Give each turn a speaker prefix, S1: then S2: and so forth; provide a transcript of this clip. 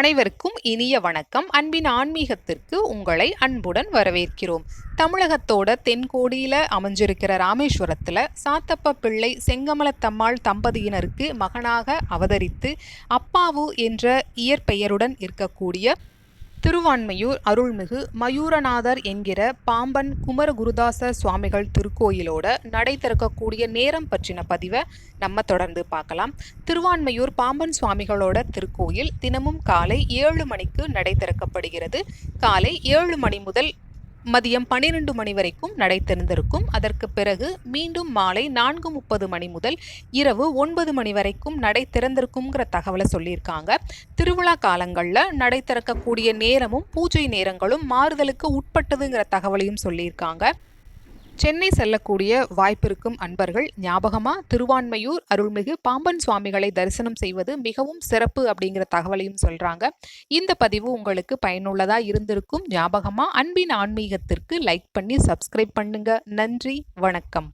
S1: அனைவருக்கும் இனிய வணக்கம். அன்பின் ஆன்மீகத்திற்கு உங்களை அன்புடன் வரவேற்கிறோம். தமிழகத்தோட தென்கோடியில் அமைஞ்சிருக்கிற ராமேஸ்வரத்தில் சாத்தப்ப பிள்ளை செங்கமலத்தம்மாள் தம்பதியினருக்கு மகனாக அவதரித்து அப்பாவு என்ற இயற்பெயருடன் இருக்கக்கூடிய திருவான்மையூர் அருள்மிகு மயூரநாதர் என்கிற பாம்பன் குமரகுருதாசர் சுவாமிகள் திருக்கோயிலோட நடை திறக்கக்கூடிய நேரம் பற்றின பதிவை நம்ம தொடர்ந்து பார்க்கலாம். திருவான்மையூர் பாம்பன் சுவாமிகளோட திருக்கோயில் தினமும் காலை ஏழு மணிக்கு நடை திறக்கப்படுகிறது. காலை ஏழு மணி முதல் மதியம் பனிரெண்டு மணி வரைக்கும் நடை திறந்திருக்கும் அதற்கு பிறகு மீண்டும் மாலை நான்கு முப்பது மணி முதல் இரவு ஒன்பது மணி வரைக்கும் நடை திறந்திருக்குங்கிற தகவலை சொல்லியிருக்காங்க. திருவிழா காலங்களில் நடை திறக்கக்கூடிய நேரமும் பூஜை நேரங்களும் மாறுதலுக்கு உட்பட்டதுங்கிற தகவலையும் சொல்லியிருக்காங்க. சென்னை செல்லக்கூடிய வாய்ப்பிருக்கும் அன்பர்கள் ஞாபகமாக திருவான்மையூர் அருள்மிகு பாம்பன் சுவாமிகளை தரிசனம் செய்வது மிகவும் சிறப்பு அப்படிங்கிற தகவலையும் சொல்கிறாங்க இந்த பதிவு உங்களுக்கு பயனுள்ளதாக இருந்திருக்கும் ஞாபகமாக அன்பின் ஆன்மீகத்திற்கு லைக் பண்ணி சப்ஸ்கிரைப் பண்ணுங்க. நன்றி வணக்கம்.